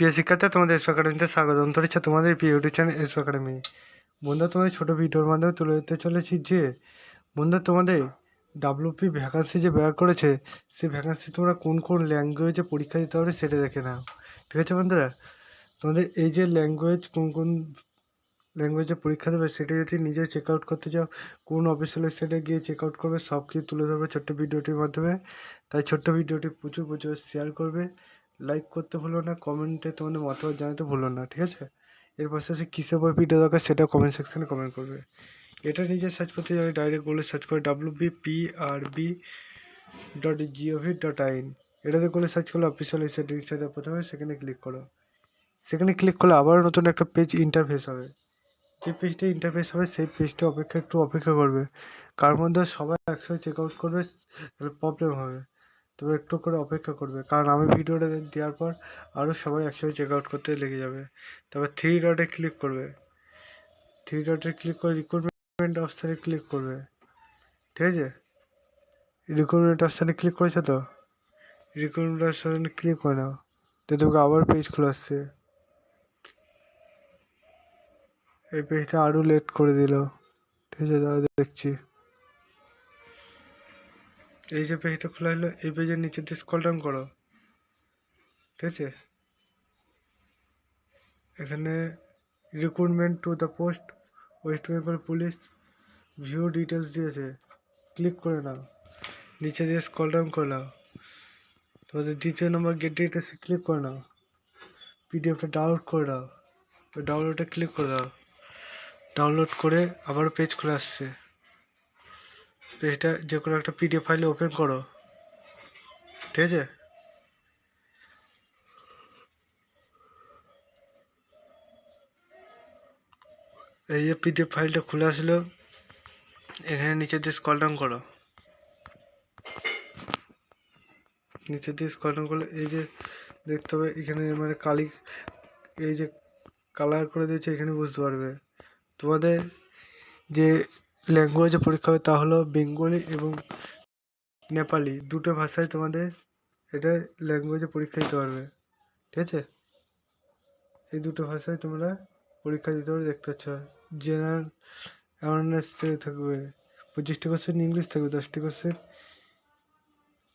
প্রিয় শিক্ষার্থী, তোমাদের এসো একাডেমিতে স্বাগতম। ধরেছে তোমাদের প্রিয় ইউটিউব চ্যানেল এসো একাডেমি বন্ধু, তোমাদের ছোটো ভিডিওর মাধ্যমে তুলে ধরতে চলেছি যে, বন্ধু, তোমাদের ডাব্লিউপি ভ্যাকান্সি যে বের করেছে, সেই ভ্যাকান্সি তোমরা কোন কোন ল্যাঙ্গুয়েজে পরীক্ষা দিতে পারবে সেটা দেখে নাও। ঠিক আছে, বন্ধুরা? তোমাদের এই যে ল্যাঙ্গুয়েজ কোন কোন ল্যাঙ্গুয়েজে পরীক্ষা দেবে সেটা যদি নিজে চেক আউট করতে চাও, কোন অফিসিয়াল ওয়েবসাইটে গিয়ে চেক আউট করবে সব কিছু তুলে ধরবে ছোট্ট ভিডিওটির মাধ্যমে। তাই ছোট্ট ভিডিওটি প্রচুর প্রচুর শেয়ার করবে। লাইক করতে ভুলো না কমেন্টে তোমাদের মতামত জানাতে ভুলো না, ঠিক আছে? এর পাশাপাশি কিসের উপর ভিডিও দরকার সেটা কমেন্ট সেকশানে কমেন্ট করবে। এটা নিজে সার্চ করতে যাবে ডাইরেক্ট গুগলে সার্চ করে W B P R B dot gov dot in এটাতে করলে সার্চ করলে অফিসিয়াল ওয়েবসাইট রিসাইটে প্রথমে, সেখানে ক্লিক করো। সেখানে ক্লিক করলে আবার নতুন একটা পেজ ইন্টারফেস হবে। যে পেজটা ইন্টারফেস হবে, সেই পেজটা অপেক্ষা একটু অপেক্ষা করবে। কার মধ্যে সবাই একসাথে চেক আউট করবে, তাহলে প্রবলেম হবে। তবে একটু করে অপেক্ষা করবে। কারণ আমি ভিডিওটা দেওয়ার পর আরও সবাই একসাথে চেক আউট করতে লেগে যাবে। তারপর থ্রি ডটে ক্লিক করবে। থ্রি ডটে ক্লিক করে রিক্রুটমেন্ট অপশানে ক্লিক করবে। ঠিক আছে? রিক্রুটমেন্ট অপশানে ক্লিক করেছ তো? রিক্রুটমেন্ট অপশানে ক্লিক করে নাও। তো তোকে আবার পেজ খুলে আসছে। এই পেজটা আরও লেট করে দিল। ঠিক আছে? দাদা দেখছি। এই যে পেজটা খোলা হলো, এই পেজের নিচে দিয়ে স্ক্রল ডাউন করো। ঠিক আছে? এখানে recruitment to the post West Bengal police view details দিয়েছে। ক্লিক করে নাও। নিচে দিয়ে স্ক্রল ডাউন করে নাও। তোমাদের দ্বিতীয় নম্বর গেট ডিটেলসে ক্লিক করে নাও। পিডিএফটা ডাউনলোড করে দাও ওই ডাউনলোডে ক্লিক করে দাও ডাউনলোড করে আবার পেজ খুলে আসছে। পেজটা যে কোনো একটা পিডিএফ ফাইলে ওপেন করো। ঠিক আছে? এই যে পিডিএফ ফাইলটা খুলে আসলো এখানে নিচে দিয়ে স্ক্রল ডাউন করো। নিচে দিয়ে স্ক্রল ডাউন করলে এই যে দেখতে হবে, এখানে মানে কালি, এই যে কালার করে দিয়েছে, এখানে বুঝতে পারবে। তোমাদের যে ল্যাঙ্গুয়েজে পরীক্ষা হবে তা হলো বেঙ্গলি এবং নেপালি দুটো ভাষায় তোমাদের এটা ল্যাঙ্গুয়েজে পরীক্ষা দিতে পারবে। ঠিক আছে? এই দুটো ভাষায় তোমরা পরীক্ষা দিতে পারবে, দেখতে পাচ্ছ। জেনারেল অ্যাওয়ারনেস থাকবে, পঁচিশটি কোশ্চেন ইংলিশ থাকবে, দশটি কোশ্চেন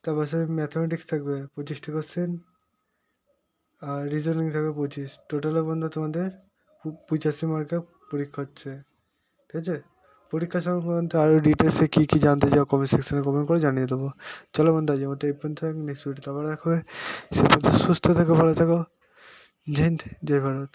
তার পাশে ম্যাথামেটিক্স থাকবে, পঁচিশটি কোশ্চেন আর রিজনিং থাকবে পঁচিশ। টোটালে বন্ধু তোমাদের পঁচাশি মার্কের পরীক্ষা হচ্ছে। ঠিক আছে? পরীক্ষা সংক্রান্ত আরও ডিটেলসে কী কী জানতে চাও কমেন্ট সেকশনে কমেন্ট করে জানিয়ে দেবো। চলো বন্ধু আজ মতো এই পর্যন্ত নেক্সট ভিডিওতে আবার দেখা হবে। সে পর্যন্ত সুস্থ থেকো, ভালো থেকো। জয় হিন্দ, জয় ভারত।